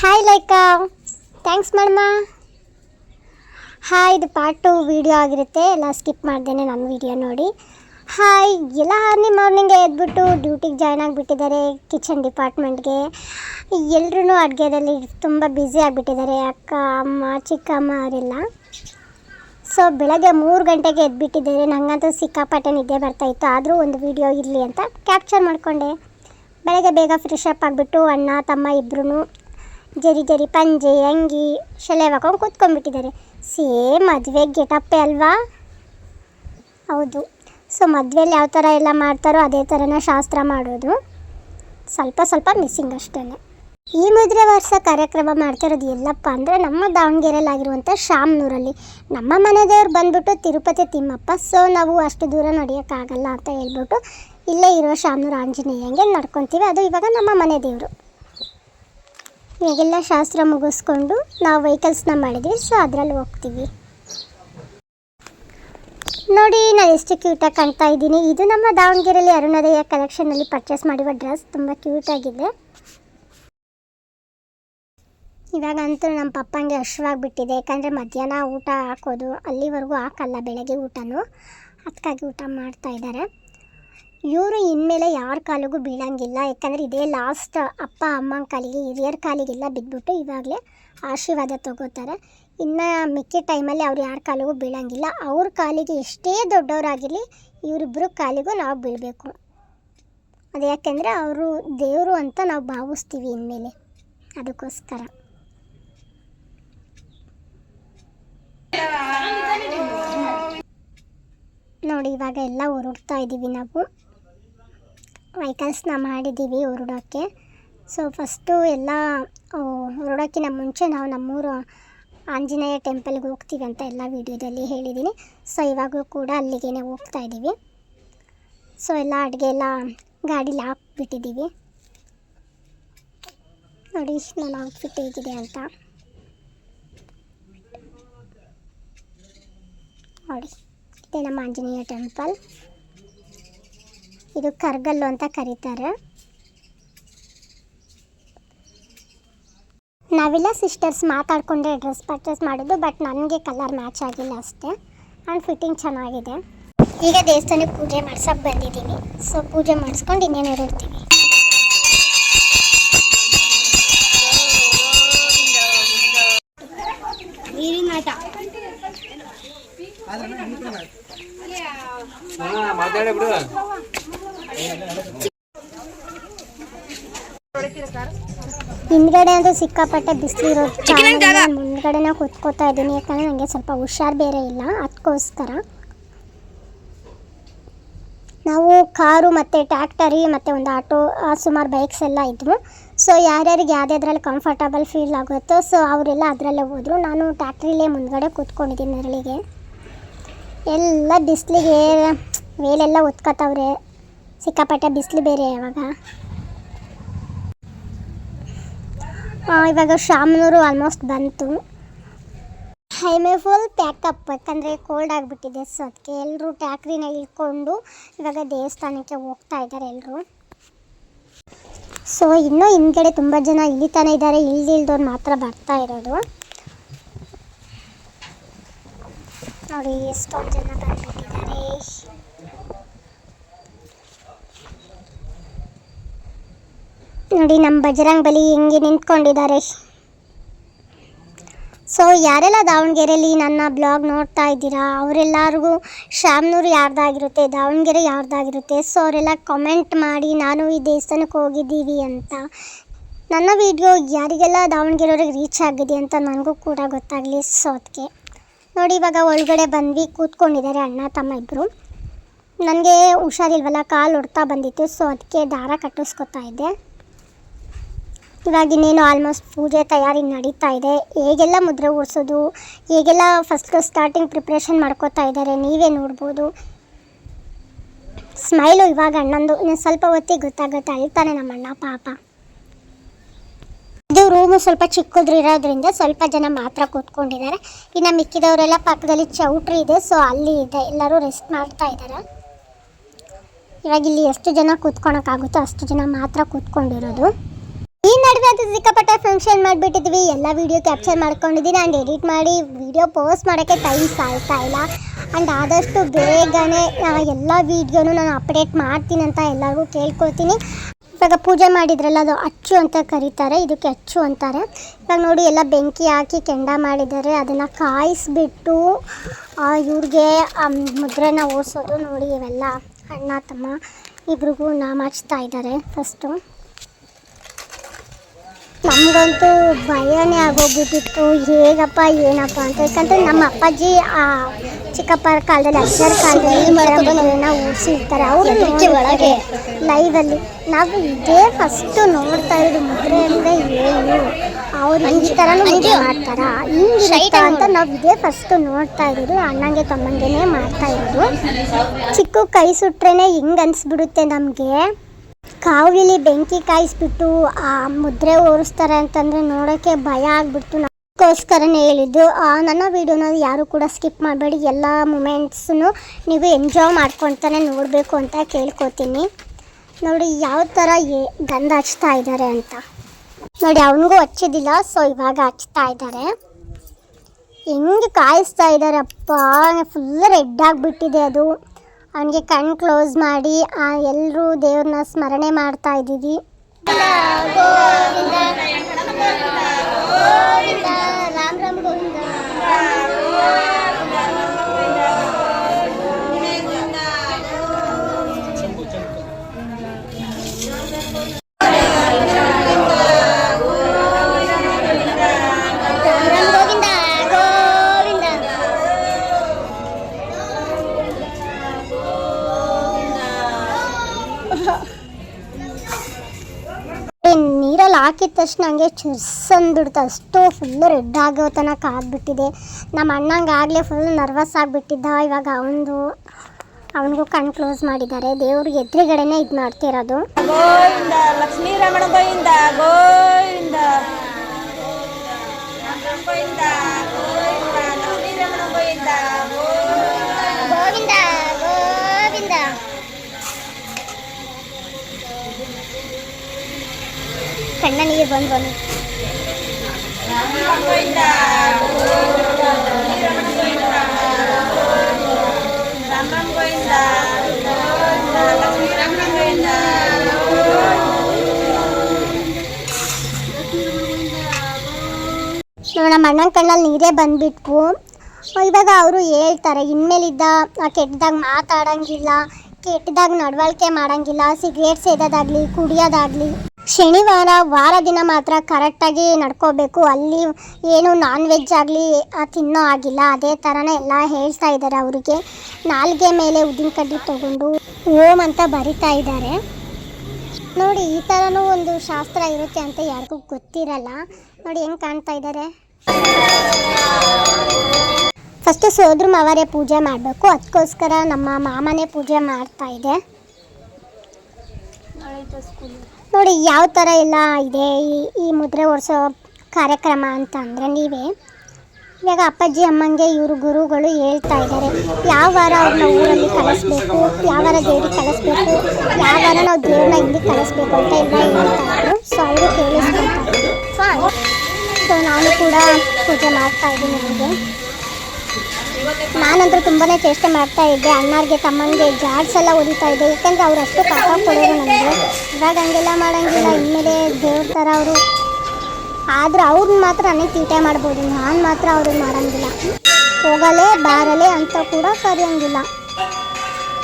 Hi ಲೈಕಾ thanks ಮಾಡಮ್ಮ hi ಇದು ಪಾರ್ಟ್ ಟು ವೀಡಿಯೋ ಆಗಿರುತ್ತೆ. ಎಲ್ಲ ಸ್ಕಿಪ್ ಮಾಡ್ದೇನೆ ನನ್ನ ವೀಡಿಯೋ ನೋಡಿ. ಹಾಯ್ ಎಲ್ಲ ಅರ್ಲಿ ಮಾರ್ನಿಂಗ್ ಎದ್ಬಿಟ್ಟು ಡ್ಯೂಟಿಗೆ ಜಾಯ್ನ್ ಆಗಿಬಿಟ್ಟಿದ್ದಾರೆ ಕಿಚನ್ ಡಿಪಾರ್ಟ್ಮೆಂಟ್ಗೆ ಎಲ್ಲರೂ ಅಡುಗೆದಲ್ಲಿ ತುಂಬ ಬ್ಯುಸಿ ಆಗಿಬಿಟ್ಟಿದ್ದಾರೆ. ಅಕ್ಕ, ಅಮ್ಮ, ಚಿಕ್ಕಮ್ಮ ಅವರೆಲ್ಲ. ಸೊ ಬೆಳಗ್ಗೆ ಮೂರು ಗಂಟೆಗೆ ಎದ್ಬಿಟ್ಟಿದ್ದಾರೆ. ನನಗಂತೂ ಸಿಕ್ಕಾಪಟ್ಟೆ ನಿದ್ದೆ ಬರ್ತಾಯಿತ್ತು ಆದರೂ ಒಂದು ವಿಡಿಯೋ ಇರಲಿ ಅಂತ ಕ್ಯಾಪ್ಚರ್ ಮಾಡಿಕೊಂಡೆ. ಬೆಳಗ್ಗೆ ಬೇಗ ಫ್ರೆಶ್ ಅಪ್ ಆಗಿಬಿಟ್ಟು ಅಣ್ಣ, ತಮ್ಮ ಇಬ್ಬರೂ ಜರಿ ಜರಿ ಪಂಜೆ, ಅಂಗಿ, ಶಲೆ ಹಾಕೊಂಡು ಕೂತ್ಕೊಂಡ್ಬಿಟ್ಟಿದ್ದಾರೆ. ಸೇಮ್ ಮದುವೆ ಗೆಟಪ್ಪೆ ಅಲ್ವಾ? ಹೌದು. ಸೊ ಮದುವೆಯಲ್ಲಿ ಯಾವ ಥರ ಎಲ್ಲ ಮಾಡ್ತಾರೋ ಅದೇ ಥರನೇ ಶಾಸ್ತ್ರ ಮಾಡೋದು. ಸ್ವಲ್ಪ ಸ್ವಲ್ಪ ಮಿಸ್ಸಿಂಗ್ ಅಷ್ಟೇ ಈ ಮದುವೆ ವರ್ಷ ಕಾರ್ಯಕ್ರಮ ಮಾಡ್ತಿರೋದು ಎಲ್ಲಪ್ಪ ಅಂದರೆ ನಮ್ಮ ದಾವಣಗೆರೆಯಲ್ಲಾಗಿರುವಂಥ ಶಾಮ್ನೂರಲ್ಲಿ ನಮ್ಮ ಮನೆ ದೇವ್ರು ಬಂದ್ಬಿಟ್ಟು ತಿರುಪತಿ ತಿಮ್ಮಪ್ಪ ಸೊ ನಾವು ಅಷ್ಟು ದೂರ ನಡೆಯೋಕ್ಕಾಗಲ್ಲ ಅಂತ ಹೇಳ್ಬಿಟ್ಟು ಇಲ್ಲೇ ಇರೋ ಶಾಮ್ನೂರು ಆಂಜನೇಯಂಗೆ ನಡ್ಕೊತೀವಿ. ಅದು ಇವಾಗ ನಮ್ಮ ಮನೆ ದೇವರು. ಇವಾಗೆಲ್ಲ ಶಾಸ್ತ್ರ ಮುಗಿಸ್ಕೊಂಡು ನಾವು ವೆಹಿಕಲ್ಸ್ನ ಮಾಡಿದ್ವಿ ಸೊ ಅದರಲ್ಲಿ ಹೋಗ್ತೀವಿ. ನೋಡಿ ನಾನು ಎಷ್ಟು ಕ್ಯೂಟಾಗಿ ಕಾಣ್ತಾ ಇದ್ದೀನಿ. ಇದು ನಮ್ಮ ದಾವಣಗೆರೆಯಲ್ಲಿ ಅರುಣೋದಯ ಕಲೆಕ್ಷನಲ್ಲಿ ಪರ್ಚೇಸ್ ಮಾಡಿರೋ ಡ್ರೆಸ್ ತುಂಬ ಕ್ಯೂಟಾಗಿದೆ ಇವಾಗಂತೂ ನಮ್ಮ ಪಪ್ಪಂಗೆ ಹಶ್ವಾಗಿಬಿಟ್ಟಿದೆ, ಯಾಕಂದರೆ ಮಧ್ಯಾಹ್ನ ಊಟ ಹಾಕೋದು, ಅಲ್ಲಿವರೆಗೂ ಹಾಕಲ್ಲ, ಬೆಳಗ್ಗೆ ಊಟನೂ. ಅದಕ್ಕಾಗಿ ಊಟ ಮಾಡ್ತಾ ಇದ್ದಾರೆ. ಇವರು ಇನ್ಮೇಲೆ ಯಾರ ಕಾಲಿಗೂ ಬೀಳಂಗಿಲ್ಲ. ಯಾಕಂದರೆ ಇದೇ ಲಾಸ್ಟ್ ಅಪ್ಪ ಅಮ್ಮನ ಕಾಲಿಗೆ, ಹಿರಿಯರ ಕಾಲಿಗೆಲ್ಲ ಬಿದ್ದುಬಿಟ್ಟು ಇವಾಗಲೇ ಆಶೀರ್ವಾದ ತಗೋತಾರೆ. ಇನ್ನು ಮಿಕ್ಕಿ ಟೈಮಲ್ಲಿ ಅವ್ರು ಯಾರ ಕಾಲಿಗೂ ಬೀಳಂಗಿಲ್ಲ. ಅವ್ರ ಕಾಲಿಗೆ ಎಷ್ಟೇ ದೊಡ್ಡವರಾಗಿರಲಿ ಇವರಿಬ್ಬರು ಕಾಲಿಗೂ ನಾವು ಬೀಳಬೇಕು. ಅದು ಯಾಕೆಂದರೆ ಅವರು ದೇವರು ಅಂತ ನಾವು ಭಾವಿಸ್ತೀವಿ ಇನ್ಮೇಲೆ. ಅದಕ್ಕೋಸ್ಕರ. ನೋಡಿ, ಇವಾಗ ಎಲ್ಲ ಹೊರಡ್ತಾ ಇದ್ದೀವಿ ನಾವು. ವೆಹಿಕಲ್ಸ್ನ ಮಾಡಿದ್ದೀವಿ ಹೊರಡೋಕ್ಕೆ ಸೊ ಫಸ್ಟು ಎಲ್ಲ ಹೊರಡೋಕ್ಕಿಂತ ಮುಂಚೆ ನಾವು ನಮ್ಮೂರು ಆಂಜನೇಯ ಟೆಂಪಲ್ಗೆ ಹೋಗ್ತೀವಿ ಅಂತ ಎಲ್ಲ ವೀಡಿಯೋದಲ್ಲಿ ಹೇಳಿದ್ದೀನಿ ಸೊ ಇವಾಗೂ ಕೂಡ ಅಲ್ಲಿಗೆ ಹೋಗ್ತಾ ಇದ್ದೀವಿ. ಸೊ ಎಲ್ಲ ಅಡುಗೆ ಎಲ್ಲ ಗಾಡೀಲಿ ಹಾಕ್ಬಿಟ್ಟಿದ್ದೀವಿ. ನೋಡಿ, ನಾನು ಔಟ್ಫಿಟ್ ಹೇಗಿದೆ ಅಂತ. ನೋಡಿ, ಇದೆ ನಮ್ಮ ಆಂಜನೇಯ ಟೆಂಪಲ್. ಇದು ಕರ್ಗಲ್ಲು ಅಂತ ಕರೀತಾರೆ. ನಾವೆಲ್ಲ ಸಿಸ್ಟರ್ಸ್ ಮಾತಾಡಿಕೊಂಡೆ ಡ್ರೆಸ್ ಪರ್ಚೇಸ್ ಮಾಡೋದು ಬಟ್ ನನಗೆ ಕಲರ್ ಮ್ಯಾಚ್ ಆಗಿಲ್ಲ ಅಷ್ಟೇ. ಆ್ಯಂಡ್ ಫಿಟ್ಟಿಂಗ್ ಚೆನ್ನಾಗಿದೆ. ಈಗ ದೇವಸ್ಥಾನಕ್ಕೆ ಪೂಜೆ ಮಾಡ್ಸೋಕೆ ಬಂದಿದ್ದೀನಿ. ಸೊ ಪೂಜೆ ಮಾಡಿಸ್ಕೊಂಡು ಇನ್ನೇನು ಮಾತಾಡಿ ಬಿಡು. ಹಿಂದ್ಗಡೆ ಅಂತೂ ಸಿಕ್ಕಾಪಟ್ಟೆ ಬಿಸಿಲಿರೋ ಮುಂದ್ಗಡೆ ನಾವು ಕುತ್ಕೋತಾ ಇದ್ದೀನಿ. ಯಾಕಂದ್ರೆ ನನಗೆ ಸ್ವಲ್ಪ ಹುಷಾರು ಬೇರೆ ಇಲ್ಲ. ಅದಕ್ಕೋಸ್ಕರ ನಾವು ಕಾರು ಮತ್ತು ಟ್ಯಾಕ್ಟರಿ ಮತ್ತು ಒಂದು ಆಟೋ ಸುಮಾರು ಬೈಕ್ಸ್ ಎಲ್ಲ ಇದ್ವು. ಸೊ ಯಾರ್ಯಾರಿಗೆ ಯಾವುದ್ಯಾವ್ದ್ರಲ್ಲಿ ಕಂಫರ್ಟಬಲ್ ಫೀಲ್ ಆಗುತ್ತೋ ಸೊ ಅವರೆಲ್ಲ ಅದರಲ್ಲೇ ಹೋದರು. ನಾನು ಟ್ಯಾಕ್ಟ್ರಿಲೇ ಮುಂದ್ಗಡೆ ಕೂತ್ಕೊಂಡಿದ್ದೀನಿ ನೆರಳಿಗೆ ಎಲ್ಲ ಬಿಸಿಲಿಗೆ ಮೇಲೆಲ್ಲ ಒತ್ಕೋತವ್ರೆ. ಸಿಕ್ಕಾಪಟ್ಟೆ ಬಿಸಿಲು ಬೇರೆ ಯಾವಾಗ? ಇವಾಗ ಶಾಮನೂರು ಆಲ್ಮೋಸ್ಟ್ ಬಂತು. ಹೈಮೆ ಫುಲ್ ಪ್ಯಾಕಪ್ ಯಾಕಂದರೆ ಕೋಲ್ಡ್ ಆಗಿಬಿಟ್ಟಿದೆ ಸೊ ಅದಕ್ಕೆ ಎಲ್ಲರೂ ಟ್ಯಾಕ್ರಿನ ಇಳ್ಕೊಂಡು ಇವಾಗ ದೇವಸ್ಥಾನಕ್ಕೆ ಹೋಗ್ತಾ ಇದ್ದಾರೆ ಎಲ್ಲರೂ ಸೊ ಇನ್ನೂ ಹಿಂದ್ಗಡೆ ತುಂಬ ಜನ ಇಳಿತಾನೆ ಇದ್ದಾರೆ ಇಳ್ದಿಲ್ದವ್ರು ಮಾತ್ರ ಬರ್ತಾ ಇರೋದು. ನೋಡಿ, ಎಷ್ಟೊಂದು ಜನ ಬಂದ್ಬಿಟ್ಟಿದ್ದಾರೆ. ನೋಡಿ ನಮ್ಮ ಬಜರಂಗ್ ಬಲಿ ಹೆಂಗೆ ನಿಂತ್ಕೊಂಡಿದ್ದಾರೆ. ಸೊ ಯಾರೆಲ್ಲ ದಾವಣಗೆರೆಯಲ್ಲಿ ನನ್ನ ಬ್ಲಾಗ್ ನೋಡ್ತಾ ಇದ್ದೀರಾ? ಅವರೆಲ್ಲರಿಗೂ ಶಾಮ್ನೂರು ಯಾರ್ದಾಗಿರುತ್ತೆ, ದಾವಣಗೆರೆ ಯಾರ್ದಾಗಿರುತ್ತೆ? ಸೊ ಅವರೆಲ್ಲ ಕಮೆಂಟ್ ಮಾಡಿ, ನಾನು ಈ ದೇವಸ್ಥಾನಕ್ಕೆ ಹೋಗಿದ್ದೀವಿ ಅಂತ. ನನ್ನ ವಿಡಿಯೋ ಯಾರಿಗೆಲ್ಲ ದಾವಣಗೆರೆಯವ್ರಿಗೆ ರೀಚ್ ಆಗಿದೆ ಅಂತ ನನಗೂ ಕೂಡ ಗೊತ್ತಾಗಲಿ ಸೊ ಅದಕ್ಕೆ ನೋಡಿ, ಇವಾಗ ಒಳಗಡೆ ಬಂದ್ವಿ, ಕೂತ್ಕೊಂಡಿದ್ದಾರೆ ಅಣ್ಣ, ತಮ್ಮ ಇಬ್ಬರು ನನಗೆ ಹುಷಾರಿಲ್ವಲ್ಲ, ಕಾಲು ಹೊಡ್ತಾ ಬಂದಿತ್ತು ಸೊ ಅದಕ್ಕೆ ದಾರ ಕಟ್ಟಿಸ್ಕೊತಾ ಇದ್ದೆ. ಇವಾಗ ಇನ್ನೇನು ಆಲ್ಮೋಸ್ಟ್ ಪೂಜೆ ತಯಾರಿ ನಡೀತಾ ಇದೆ. ಹೇಗೆಲ್ಲ ಮುದ್ರೆ ಓಡಿಸೋದು, ಹೇಗೆಲ್ಲ ಫಸ್ಟ್ ಸ್ಟಾರ್ಟಿಂಗ್ ಪ್ರಿಪ್ರೇಷನ್ ಮಾಡ್ಕೋತಾ ಇದ್ದಾರೆ ನೀವೇ ನೋಡ್ಬೋದು. ಸ್ಮೈಲು ಇವಾಗ ಅಣ್ಣಂದು, ಇನ್ನು ಸ್ವಲ್ಪ ಹೊತ್ತಿಗೆ ಗೊತ್ತಾಗುತ್ತೆ, ಅಳ್ತಾನೆ ನಮ್ಮ ಅಣ್ಣ ಪಾಪ. ಇದು ರೂಮು ಸ್ವಲ್ಪ ಚಿಕ್ಕದ್ರು ಇರೋದ್ರಿಂದ ಸ್ವಲ್ಪ ಜನ ಮಾತ್ರ ಕೂತ್ಕೊಂಡಿದ್ದಾರೆ. ಇನ್ನು ಮಿಕ್ಕಿದವರೆಲ್ಲ ಪಕ್ಕದಲ್ಲಿ ಚೌಟ್ರಿ ಇದೆ ಸೊ ಅಲ್ಲಿ ಇದೆ. ಎಲ್ಲರೂ ರೆಸ್ಟ್ ಮಾಡ್ತಾ ಇದ್ದಾರೆ. ಇವಾಗ ಇಲ್ಲಿ ಎಷ್ಟು ಜನ ಕೂತ್ಕೊಳಕ್ಕಾಗುತ್ತೋ ಅಷ್ಟು ಜನ ಮಾತ್ರ ಕೂತ್ಕೊಂಡಿರೋದು. ಈ ನಡುವೆ ಅದು ಸಿಕ್ಕಾಪಟ್ಟೆ ಫಂಕ್ಷನ್ ಮಾಡಿಬಿಟ್ಟಿದ್ವಿ. ಎಲ್ಲ ವಿಡಿಯೋ ಕ್ಯಾಪ್ಚರ್ ಮಾಡ್ಕೊಂಡಿದ್ದೀನಿ ಆ್ಯಂಡ್ ಎಡಿಟ್ ಮಾಡಿ ವಿಡಿಯೋ ಪೋಸ್ಟ್ ಮಾಡೋಕ್ಕೆ ಟೈಮ್ ಸಾಲ್ತಾ ಇಲ್ಲ. ಆ್ಯಂಡ್ ಆದಷ್ಟು ಬೇಗನೆ ಎಲ್ಲ ವೀಡಿಯೋನು ನಾನು ಅಪ್ಡೇಟ್ ಮಾಡ್ತೀನಿ ಅಂತ ಎಲ್ಲರಿಗೂ ಕೇಳ್ಕೊಳ್ತೀನಿ. ಇವಾಗ ಪೂಜೆ ಮಾಡಿದ್ರಲ್ಲ, ಅದು ಅಚ್ಚು ಅಂತ ಕರೀತಾರೆ. ಇದಕ್ಕೆ ಅಚ್ಚು ಅಂತಾರೆ. ಇವಾಗ ನೋಡಿ, ಎಲ್ಲ ಬೆಂಕಿ ಹಾಕಿ ಕೆಂಡ ಮಾಡಿದ್ದಾರೆ. ಅದನ್ನು ಕಾಯಿಸ್ಬಿಟ್ಟು ಇವ್ರಿಗೆ ಮುದ್ರೆನ ಓಡಿಸೋದು ನೋಡಿ ಇವೆಲ್ಲ ಅಣ್ಣ ತಮ್ಮ. ಇಬ್ರಿಗೂ ನಾಮ ಹಚ್ತಾ ಇದ್ದಾರೆ ಫಸ್ಟು ನಮಗಂತೂ ಭಯನೇ ಆಗೋಗ್ಬಿಟ್ಟಿತ್ತು. ಹೇಗಪ್ಪ ಏನಪ್ಪ ಅಂತ. ಯಾಕಂದ್ರೆ ನಮ್ಮ ಅಪ್ಪಾಜಿ ಆ ಚಿಕ್ಕಪ್ಪರ ಕಾಲದಲ್ಲಿ ಅಜ್ಜರ ಕಾಲದಲ್ಲಿ ಓಡಿಸಿರ್ತಾರೆ. ಅವರು ಒಳಗೆ? ಲೈವಲ್ಲಿ ನಾವು ಇದೇ ಫಸ್ಟ್ ನೋಡ್ತಾ ಇರೋದು ಮುದ್ರೆ ಅಂದರೆ ಏನು? ಅವ್ರು ಈ ಥರ ಮಾಡ್ತಾರ? ಹಿಂಗಿರುತ್ತ ಹಿಂಗಿರುತ್ತಾ ಅಂತ ನಾವು ಇದೇ ಫಸ್ಟ್ ನೋಡ್ತಾ ಇರೋದು. ಅಣ್ಣಂಗೆ ತಮ್ಮಂಗೆನೇ ಮಾಡ್ತಾ ಇರೋದು. ಚಿಕ್ಕ ಕೈ ಸುಟ್ರೇ ಹಿಂಗೆ ಅನಿಸ್ಬಿಡುತ್ತೆ ನಮಗೆ. ಕಾವಲಿಲಿ ಬೆಂಕಿ ಕಾಯಿಸ್ಬಿಟ್ಟು ಆ ಮುದ್ರೆ ಓರಿಸ್ತಾರೆ ಅಂತಂದ್ರೆ ನೋಡೋಕ್ಕೆ ಭಯ ಆಗ್ಬಿಡ್ತು. ಅದಕ್ಕೋಸ್ಕರನೇ ಹೇಳಿದ್ದು ನನ್ನ ವಿಡಿಯೋನ ಯಾರು ಕೂಡ ಸ್ಕಿಪ್ ಮಾಡಬೇಡಿ. ಎಲ್ಲ ಮೂಮೆಂಟ್ಸನ್ನು ನೀವು ಎಂಜಾಯ್ ಮಾಡ್ಕೊತಾನೆ ನೋಡಬೇಕು ಅಂತ ಕೇಳ್ಕೊತೀನಿ. ನೋಡಿ, ಯಾವ ಥರ ಗಂಧ ಹಚ್ತಾ ಇದ್ದಾರೆ ಅಂತ. ನೋಡಿ, ಅವನಿಗೂ ಹಚ್ಚಿದ್ದಿಲ್ಲ, ಸೊ ಇವಾಗ ಹಚ್ತಾ ಇದ್ದಾರೆ ಹೆಂಗೆ ಕಾಯಿಸ್ತಾ ಇದ್ದಾರೆ ಅಪ್ಪ ಫುಲ್ ರೆಡ್ ಆಗಿಬಿಟ್ಟಿದೆ ಅದು. ಅವನಿಗೆ ಕಣ್ಣು ಕ್ಲೋಸ್ ಮಾಡಿ ಆ ಎಲ್ಲರೂ ದೇವ್ರನ್ನ ಸ್ಮರಣೆ ಮಾಡ್ತಾ ಇದ್ದೀವಿ. ನೀರಲ್ಲಿ ಹಾಕಿದ ತಕ್ಷಣ ಹಂಗೆ ಚುರ್ಸಂದ್ಬಿಡ್ತು ಅಷ್ಟು ಫುಲ್ಲು ರೆಡ್ ಆಗೋ ತನಕ ಆಗ್ಬಿಟ್ಟಿದೆ. ನಮ್ಮ ಅಣ್ಣಂಗೆ ಆಗಲೇ ಫುಲ್ ನರ್ವಸ್ ಆಗಿಬಿಟ್ಟಿದ್ದ. ಇವಾಗ ಅವನದು, ಅವನಿಗೂ ಕಣ್ಣು ಕ್ಲೋಸ್ ಮಾಡಿದ್ದಾರೆ. ದೇವ್ರಿಗೆ ಎದುರುಗಡೆನೇ ಇದು ಮಾಡ್ತಿರೋದು ಗೋವಿಂದ ಗೋಯಿಂದ ಗೋವಿಂದ ಲಕ್ಷ್ಮೀ ರಮಣ ಗೋವಿಂದ ಗೋವಿಂದ ಗೋವಿಂದ ಕಣ್ಣ ನೀರು ಬಂದು ಬಂದು. ನಮ್ಮ ಅಣ್ಣನ ಕಣ್ಣಲ್ಲಿ ನೀರೇ ಬಂದ್ಬಿಟ್ವು. ಇವಾಗ ಅವರು ಹೇಳ್ತಾರೆ, ಇನ್ಮೇಲಿದ್ದ ಕೆಟ್ಟದಾಗ ಮಾತಾಡಂಗಿಲ್ಲ, ಕೆಟ್ಟದಾಗ ನಡವಳಿಕೆ ಮಾಡಂಗಿಲ್ಲ ಸಿಗರೇಟ್ ಸೇದೋದಾಗ್ಲಿ ಕುಡಿಯೋದಾಗ್ಲಿ. ಶನಿವಾರ ವಾರ ದಿನ ಮಾತ್ರ ಕರೆಕ್ಟಾಗಿ ನಡ್ಕೋಬೇಕು. ಅಲ್ಲಿ ಏನು ನಾನ್ ವೆಜ್ ಆಗಲಿ ತಿನ್ನೋ ಆಗಿಲ್ಲ. ಅದೇ ಥರನೇ ಎಲ್ಲ ಹೇಳ್ತಾ ಇದ್ದಾರೆ ಅವರಿಗೆ. ನಾಲ್ಗೆ ಮೇಲೆ ಉದ್ದಿನಕಡ್ಡಿ ತಗೊಂಡು ಓಂ ಅಂತ ಬರಿತಾ ಇದ್ದಾರೆ. ನೋಡಿ, ಈ ಥರನೂ ಒಂದು ಶಾಸ್ತ್ರ ಇರುತ್ತೆ ಅಂತ ಯಾರಿಗೂ ಗೊತ್ತಿರಲ್ಲ. ನೋಡಿ, ಹೆಂಗೆ ಕಾಣ್ತಾ ಇದ್ದಾರೆ? ಫಸ್ಟು ಸೋದ್ರ ಮಾವರೇ ಪೂಜೆ ಮಾಡಬೇಕು. ಅದಕ್ಕೋಸ್ಕರ ನಮ್ಮ ಮಾಮನೇ ಪೂಜೆ ಮಾಡ್ತಾ ಇದೆ. ನೋಡಿ, ಯಾವ ಥರ ಎಲ್ಲ ಇದೆ ಈ ಈ ಮುದ್ರೆ ಓಡಿಸೋ ಕಾರ್ಯಕ್ರಮ ಅಂತ ಅಂದರೆ ನೀವೇ. ಇವಾಗ ಅಪ್ಪಾಜಿ ಅಮ್ಮಂಗೆ ಇವರು ಗುರುಗಳು ಹೇಳ್ತಾ ಇದ್ದಾರೆ, ಯಾವ ವಾರ ಅವ್ರನ್ನ ಊರಲ್ಲಿ ಕಳಿಸ್ಬೇಕು, ಯಾವ ವಾರ ದೇವ್ರಿಗೆ ಕಳಿಸ್ಬೇಕು, ಯಾವ ವಾರ ನಾವು ದೇವ್ರನ್ನ ಇಲ್ಲಿ ಕಳಿಸ್ಬೇಕು ಅಂತ ಎಲ್ಲ ಹೇಳ್ತಾ ಇದ್ರು. ಸೊ ಅವರು ಕೇಳಿಸ್ಕೊಳ್ತಾರೆ ಸೊ ನಾನು ಕೂಡ ಪೂಜೆ ಮಾಡ್ತಾ ಇದ್ದೀನಿ ನನಗೆ ನಾನಂತೂ ತುಂಬಾ ಚೇಷ್ಟೆ ಮಾಡ್ತಾ ಇದ್ದೆ. ಅಣ್ಣಾರ್ಗೆ ತಮ್ಮಂಗೆ ಜಾಡ್ಸ್ ಎಲ್ಲ ಹೊಡಿತಾ ಇದ್ದೆ. ಯಾಕಂದ್ರೆ ಅವ್ರು ಅಷ್ಟು ಪಾಪ ಕೊಡೋರು ನನಗೆ ಇವಾಗ ಹಂಗೆಲ್ಲ ಮಾಡಂಗಿಲ್ಲ. ಇನ್ಮೇಲೆ ದೇವ್ರ ಥರ ಅವರು ಆದ್ರೆ ಅವ್ರನ್ನ ಮಾತ್ರ ನನಗೆ ತೀಟೆ ಮಾಡ್ಬೋದು. ನಾನು ಮಾತ್ರ ಅವ್ರಿಗೆ ಮಾಡಂಗಿಲ್ಲ. ಹೋಗಲೇ, ಬಾರಲೆ ಅಂತ ಕೂಡ ಕರೆಯಂಗಿಲ್ಲ.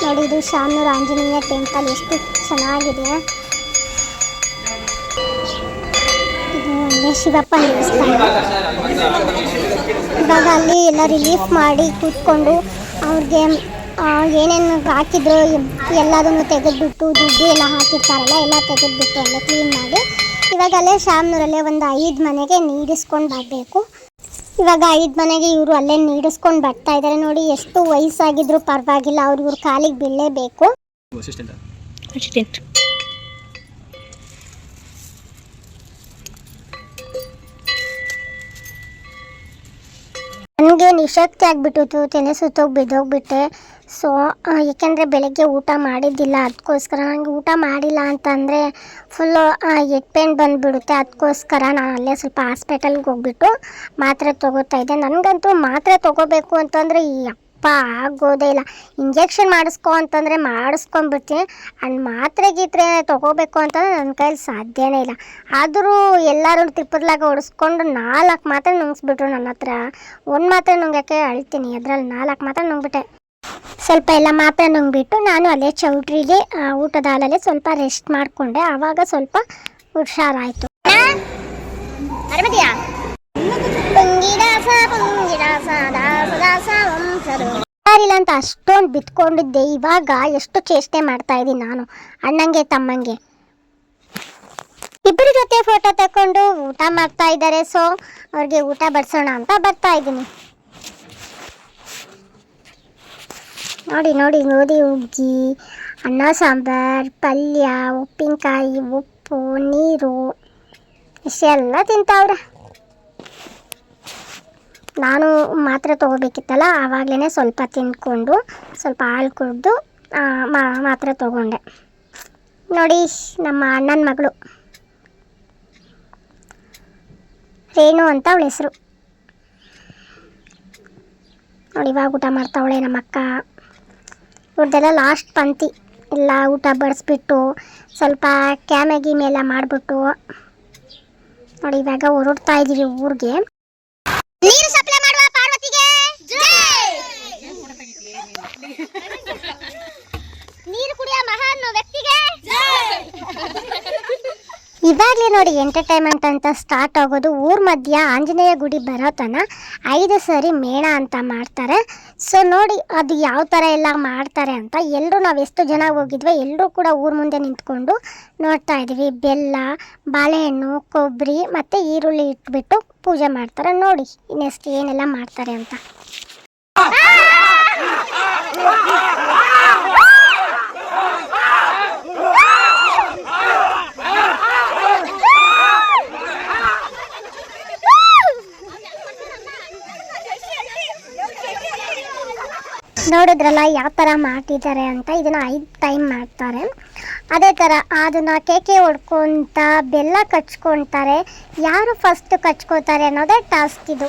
ನೋಡಿ, ಇದು ಶಾಮನೂರು ಆಂಜನೇಯ ಟೆಂಪಲ್. ಎಷ್ಟು ಚೆನ್ನಾಗಿದೆ. ಇದು ಶಿವಪ್ಪ ದೇವಸ್ಥಾನ. ಇವಾಗ ಅಲ್ಲಿ ಎಲ್ಲ ರಿಲೀಫ್ ಮಾಡಿ ಕೂತ್ಕೊಂಡು ಅವ್ರಿಗೆ ಏನೇನು ಹಾಕಿದ್ರು ಎಲ್ಲದನ್ನು ತೆಗೆದುಬಿಟ್ಟು ದುಡ್ಡು ಎಲ್ಲ ಹಾಕಿರ್ತಾರಲ್ಲ ಎಲ್ಲ ತೆಗೆದುಬಿಟ್ಟು ಎಲ್ಲ ಕ್ಲೀನ್ ಮಾಡಿ ಇವಾಗಲ್ಲೇ ಶಾಮ್ನೂರಲ್ಲೇ ಒಂದು ಐದು ಮನೆಗೆ ನೀಡಿಸ್ಕೊಂಡು ಬರಬೇಕು. ಇವಾಗ ಐದು ಮನೆಗೆ ಇವರು ಅಲ್ಲೇ ನೀಡಿಸ್ಕೊಂಡು ಬರ್ತಾ ಇದ್ದಾರೆ ನೋಡಿ ಎಷ್ಟು ವಯಸ್ಸಾಗಿದ್ರು ಪರವಾಗಿಲ್ಲ. ಅವ್ರು ಇವ್ರ ಕಾಲಿಗೆ ಬೀಳಲೇಬೇಕು. ನನಗೆ ನಿಶಕ್ತಿ ಆಗಿಬಿಟ್ಟಿತ್ತು ತಲೆ ಸುತ್ತೋಗಿ ಬಿದ್ದೋಗ್ಬಿಟ್ಟೆ ಸೊ ಏಕೆಂದರೆ ಬೆಳಗ್ಗೆ ಊಟ ಮಾಡಿದ್ದಿಲ್ಲ ಅದಕ್ಕೋಸ್ಕರ ನನಗೆ ಊಟ ಮಾಡಿಲ್ಲ ಅಂತಂದರೆ ಫುಲ್ಲು ಹೆಡ್ ಪೇನ್ ಬಂದುಬಿಡುತ್ತೆ. ಅದಕ್ಕೋಸ್ಕರ ನಾನು ಅಲ್ಲೇ ಸ್ವಲ್ಪ ಹಾಸ್ಪಿಟಲ್ಗೆ ಹೋಗ್ಬಿಟ್ಟು ಮಾತ್ರೆ ತೊಗೋತಾ ಇದ್ದೆ. ನನಗಂತೂ ಮಾತ್ರೆ ತೊಗೋಬೇಕು ಅಂತಂದರೆ ಈ ಆಗೋದೇ ಇಲ್ಲ. ಇಂಜೆಕ್ಷನ್ ಮಾಡಿಸ್ಕೊ ಅಂತಂದರೆ ಮಾಡಿಸ್ಕೊಂಡ್ಬಿಡ್ತೀನಿ. ಅಲ್ಲಿ ಮಾತ್ರೆ ಗೀತ್ರೆ ತೊಗೋಬೇಕು ಅಂತಂದ್ರೆ ನನ್ನ ಕೈಯಲ್ಲಿ ಸಾಧ್ಯನೇ ಇಲ್ಲ. ಆದರೂ ಎಲ್ಲರೂ ತ್ರಿಪುರ್ಲಾಗ ಹೊಡೆಸ್ಕೊಂಡು ನಾಲ್ಕು ಮಾತ್ರೆ ನುಂಗಿಸ್ಬಿಟ್ರು ನನ್ನ ಹತ್ರ. ಒಂದು ಮಾತ್ರೆ ನುಂಗಕ್ಕೆ ಅಳ್ತೀನಿ. ಅದ್ರಲ್ಲಿ ನಾಲ್ಕು ಮಾತ್ರೆ ನುಂಗ್ಬಿಟ್ಟೆ. ಸ್ವಲ್ಪ ಎಲ್ಲ ಮಾತ್ರೆ ನುಂಗ್ಬಿಟ್ಟು ನಾನು ಅಲ್ಲೇ ಚೌಟ್ರಿಗೆ ಆ, ಊಟದ ಹಾಲಲ್ಲಿ ಸ್ವಲ್ಪ ರೆಸ್ಟ್ ಮಾಡಿಕೊಂಡೆ. ಆವಾಗ ಸ್ವಲ್ಪ ಹುಷಾರಾಯಿತು. ಅಂತ ಅಷ್ಟೊಂದು ಬಿತ್ಕೊಂಡಿದ್ದೆ ಇವಾಗ ಎಷ್ಟು ಚೇಷ್ಟೆ ಮಾಡ್ತಾ ಇದ್ದೀನಿ ನಾನು ಅಣ್ಣಂಗೆ ತಮ್ಮಂಗೆ ಇಬ್ಬರ ಜೊತೆ ಫೋಟೋ ತಕೊಂಡು ಊಟ ಮಾಡ್ತಾ ಇದ್ದಾರೆ ಸೊ ಅವ್ರಿಗೆ ಊಟ ಬಡಿಸೋಣ ಅಂತ ಬರ್ತಾ ಇದ್ದೀನಿ ನೋಡಿ ನೋಡಿ ಗೋಧಿ ಹುಗ್ಗಿ ಅನ್ನ ಸಾಂಬಾರ್ ಪಲ್ಯ ಉಪ್ಪಿನಕಾಯಿ ಉಪ್ಪು ನೀರು ಇಷ್ಟೆಲ್ಲ ತಿಂತಾವ್ರೆ ನಾನು ಮಾತ್ರೆ ತೊಗೋಬೇಕಿತ್ತಲ್ಲ ಆವಾಗಲೇ ಸ್ವಲ್ಪ ತಿಂದ್ಕೊಂಡು ಸ್ವಲ್ಪ ಹಾಲು ಕುಡಿದು ಮಾತ್ರೆ ತೊಗೊಂಡೆ. ನೋಡಿ, ನಮ್ಮ ಅಣ್ಣನ ಮಗಳು. ರೇಣು ಅಂತ ಅವಳ ಹೆಸರು. ನೋಡಿ, ಇವಾಗ ಊಟ ಮಾಡ್ತಾವಳೆ ನಮ್ಮ ಅಕ್ಕ. ಇವ್ರದ್ದೆಲ್ಲ ಲಾಸ್ಟ್ ಪಂಕ್ತಿ. ಎಲ್ಲ ಊಟ ಬಡಿಸ್ಬಿಟ್ಟು, ಸ್ವಲ್ಪ ಕ್ಯಾಮೆ ಮೇಲೆ ಮಾಡಿಬಿಟ್ಟು. ನೋಡಿ, ಇವಾಗ ಹೊರಡ್ತಾ ಇದ್ದೀವಿ ಊರಿಗೆ. ಇವಾಗಲೇ ನೋಡಿ ಎಂಟರ್ಟೈನ್ಮೆಂಟ್ ಅಂತ ಸ್ಟಾರ್ಟ್ ಆಗೋದು ಊರ್ ಮಧ್ಯ ಆಂಜನೇಯ ಗುಡಿ ಬರೋ ತನ ಐದು ಸರಿ ಮೇಣ ಅಂತ ಮಾಡ್ತಾರೆ. ಸೊ ನೋಡಿ ಅದು ಯಾವ ಥರ ಎಲ್ಲ ಮಾಡ್ತಾರೆ ಅಂತ ಎಲ್ಲರೂ ನಾವು ಎಷ್ಟು ಜನ ಹೋಗಿದ್ವಿ ಎಲ್ಲರೂ ಕೂಡ ಊರ್ ಮುಂದೆ ನಿಂತ್ಕೊಂಡು ನೋಡ್ತಾ ಇದ್ದೀವಿ. ಬೆಲ್ಲ, ಬಾಳೆಹಣ್ಣು ಕೊಬ್ಬರಿ ಮತ್ತು ಈರುಳ್ಳಿ ಇಟ್ಬಿಟ್ಟು ಪೂಜೆ ಮಾಡ್ತಾರೆ. ನೋಡಿ ನೆಕ್ಸ್ಟ್ ಏನೆಲ್ಲ ಮಾಡ್ತಾರೆ ಅಂತ. ನೋಡಿದ್ರಲ್ಲ, ಯಾವ ಥರ ಮಾಡ್ತಿದ್ದಾರೆ ಅಂತ ಇದನ್ನು ಐದು ಟೈಮ್ ಮಾಡ್ತಾರೆ. ಅದೇ ಥರ ಅದನ್ನು ಕೇಕೆ ಹೊಡ್ಕೊಂತ ಬೆಲ್ಲ ಕಚ್ಕೊತಾರೆ. ಯಾರು ಫಸ್ಟ್ ಕಚ್ಕೋತಾರೆ ಅನ್ನೋದೇ ಟಾಸ್ಕ್ ಇದು.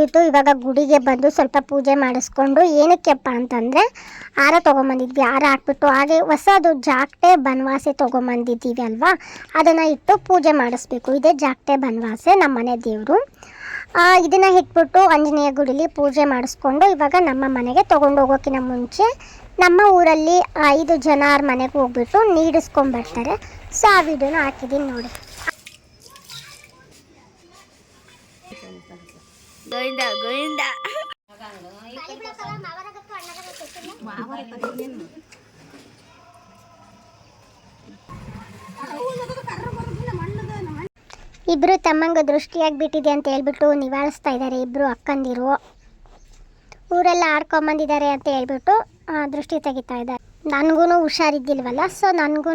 ಮುಗೀತು ಇವಾಗ ಗುಡಿಗೆ ಬಂದು ಸ್ವಲ್ಪ ಪೂಜೆ ಮಾಡಿಸ್ಕೊಂಡು ಏನಕ್ಕೆಪ್ಪ ಅಂತಂದರೆ ಹಾರ ತೊಗೊಂಬಂದಿದ್ವಿ. ಹಾರ ಹಾಕ್ಬಿಟ್ಟು ಹಾಗೆ ಹೊಸದು ಜಾಕ್ಟೆ ಬನವಾಸೆ ತೊಗೊಂಬಂದಿದ್ದೀವಿ ಅಲ್ವಾ? ಅದನ್ನು ಇಟ್ಟು ಪೂಜೆ ಮಾಡಿಸ್ಬೇಕು. ಇದೇ ಜಾಕ್ಟೆ ಬನವಾಸೆ ನಮ್ಮ ಮನೆ ದೇವರು. ಇದನ್ನು ಇಟ್ಬಿಟ್ಟು ಆಂಜನೇಯ ಗುಡಿಲಿ ಪೂಜೆ ಮಾಡಿಸ್ಕೊಂಡು ಇವಾಗ ನಮ್ಮ ಮನೆಗೆ ತೊಗೊಂಡು ಹೋಗೋಕ್ಕಿಂತ ಮುಂಚೆ ನಮ್ಮ ಊರಲ್ಲಿ ಐದು ಜನ ಮನೆಗೆ ಹೋಗ್ಬಿಟ್ಟು ನೀಡಿಸ್ಕೊಂಬರ್ತಾರೆ ಸೊ ಆ ವಿಡಿಯೋನ ಹಾಕಿದ್ದೀನಿ ನೋಡಿ. ಗೋವಿಂದ ಗೋವಿಂದ. ಇಬ್ರು ತಮ್ಮಂಗ ದೃಷ್ಟಿಯಾಗಿ ಬಿಟ್ಟಿದೆ ಅಂತ ಹೇಳ್ಬಿಟ್ಟು ನಿವಾರಿಸ್ತಾ ಇದ್ದಾರೆ ಇಬ್ರು ಅಕ್ಕಂದಿರು. ಊರೆಲ್ಲ ಆಡ್ಕೊಂಬಂದಿದ್ದಾರೆ ಅಂತ ಹೇಳ್ಬಿಟ್ಟು ದೃಷ್ಟಿ ತೆಗಿತಾ ಇದ್ದಾರೆ. ನನಗೂ ಹುಷಾರಿದ್ದಿಲ್ವಲ್ಲ ಸೊ ನನಗೂ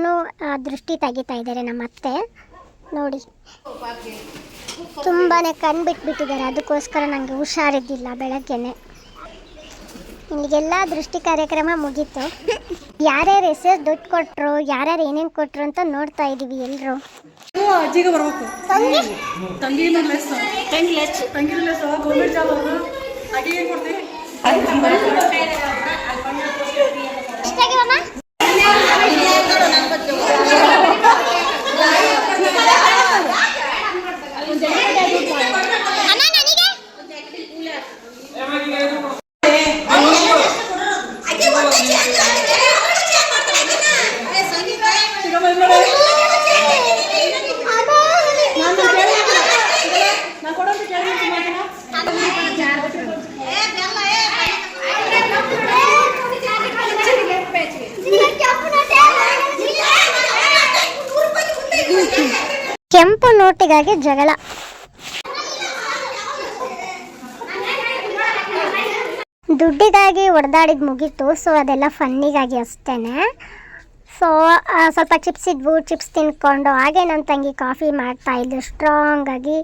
ದೃಷ್ಟಿ ತೆಗಿತಾ ಇದ್ದಾರೆ ನಮ್ಮ ಅತ್ತೆ ನೋಡಿ. ತುಂಬಾ ಕಣ್ಣು ಬಿಟ್ಬಿಟ್ಟಿದ್ದಾರೆ. ಅದಕ್ಕೋಸ್ಕರ ನನಗೆ ಹುಷಾರಿದ್ದಿಲ್ಲ ಬೆಳಗ್ಗೆನೆ. ಇಲ್ಲಿಗೆಲ್ಲ ದೃಷ್ಟಿ ಕಾರ್ಯಕ್ರಮ ಮುಗೀತು. ಯಾರ್ಯಾರು ಎಸ್ ದುಡ್ಡು ಕೊಟ್ಟರು ಯಾರ್ಯಾರು ಏನೇನು ಕೊಟ್ಟರು ಅಂತ ನೋಡ್ತಾ ಇದ್ದೀವಿ ಎಲ್ಲರೂ ಅಜ್ಜಿಗೆ ಬರ್ಬೇಕು. ತಂಗಿ? ತಂಗಿ? ಲೆಸ್ ತಂಗಿ ಲೆಸ್ ಗೌರ್ಮೆಂಟ್ ಜಾಬ್ ಅಡಿಗೆ ಕೊಡ್ತೀವಿ ಎಷ್ಟಾಗಿವಮ್ಮ ಅಣ್ಣ ನನಗೆ ನಾ ಕೊಡೋದು ಕೇಳಿ ದುಡ್ಡಿಗಾಗಿ ಜಗಳ. ದುಡ್ಡಿಗಾಗಿ ಹೊಡೆದಾಡಿದ್ ಮುಗೀತು ಸೊ ಅದೆಲ್ಲ ಫನ್ನಿಗಾಗಿ ಅಷ್ಟೇ ಸೊ ಸ್ವಲ್ಪ ಚಿಪ್ಸ್ ಇದ್ವು ಚಿಪ್ಸ್ ತಿನ್ಕೊಂಡು, ಹಾಗೆ ನನ್ನ ತಂಗಿ ಕಾಫಿ ಮಾಡ್ತಾ ಇದ್ಲು ಸ್ಟ್ರಾಂಗಾಗಿ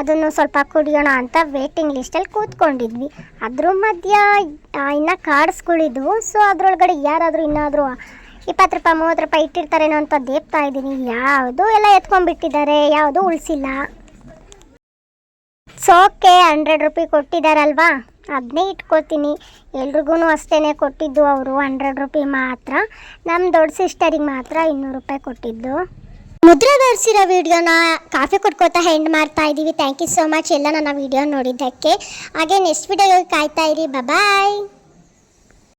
ಅದನ್ನು ಸ್ವಲ್ಪ ಕುಡಿಯೋಣ ಅಂತ ವೇಟಿಂಗ್ ಲಿಸ್ಟಲ್ಲಿ ಕೂತ್ಕೊಂಡಿದ್ವಿ. ಅದ್ರ ಮಧ್ಯ ಇನ್ನು ಕಾರ್ಡ್ಸ್ಗಳಿದ್ವು ಸೊ ಅದರೊಳಗಡೆ ಯಾರಾದರೂ, ಇನ್ನಾದರೂ ಇಪ್ಪತ್ತು ರೂಪಾಯಿ, ಮೂವತ್ತು ರೂಪಾಯಿ ಇಟ್ಟಿರ್ತಾರೇನೋ ಅಂತ ದೇಪ್ತಾ ಇದ್ದೀನಿ. ಯಾವುದು ಎಲ್ಲ ಎತ್ಕೊಂಡ್ಬಿಟ್ಟಿದ್ದಾರೆ, ಯಾವುದು ಉಳಿಸಿಲ್ಲ. ಸೋಕೆ ಹಂಡ್ರೆಡ್ ರುಪಿ ಕೊಟ್ಟಿದ್ದಾರಲ್ವಾ ಅದನ್ನೇ ಇಟ್ಕೋತೀನಿ. ಎಲ್ರಿಗೂ ಅಷ್ಟೇ ಕೊಟ್ಟಿದ್ದು ಅವರು, ಹಂಡ್ರೆಡ್ ರುಪಿ ಮಾತ್ರ. ನಮ್ಮ ದೊಡ್ಡ ಸಿಸ್ಟರಿಗೆ ಮಾತ್ರ ಇನ್ನೂರು ರೂಪಾಯಿ ಕೊಟ್ಟಿದ್ದು. ಮುದ್ರೆ ಬರ್ಸಿರೋ ವಿಡಿಯೋನ ಕಾಫಿ ಕೊಟ್ಕೋತಾ ಹೆಂಡ್ ಮಾಡ್ತಾ ಇದ್ದೀವಿ ಥ್ಯಾಂಕ್ ಯು ಸೋ ಮಚ್ ಎಲ್ಲ ನನ್ನ ವಿಡಿಯೋ ನೋಡಿದ್ದಕ್ಕೆ. ಹಾಗೆ ನೆಕ್ಸ್ಟ್ ವಿಡಿಯೋ ಕಾಯ್ತಾ ಇರಿ. ಬಾಯ್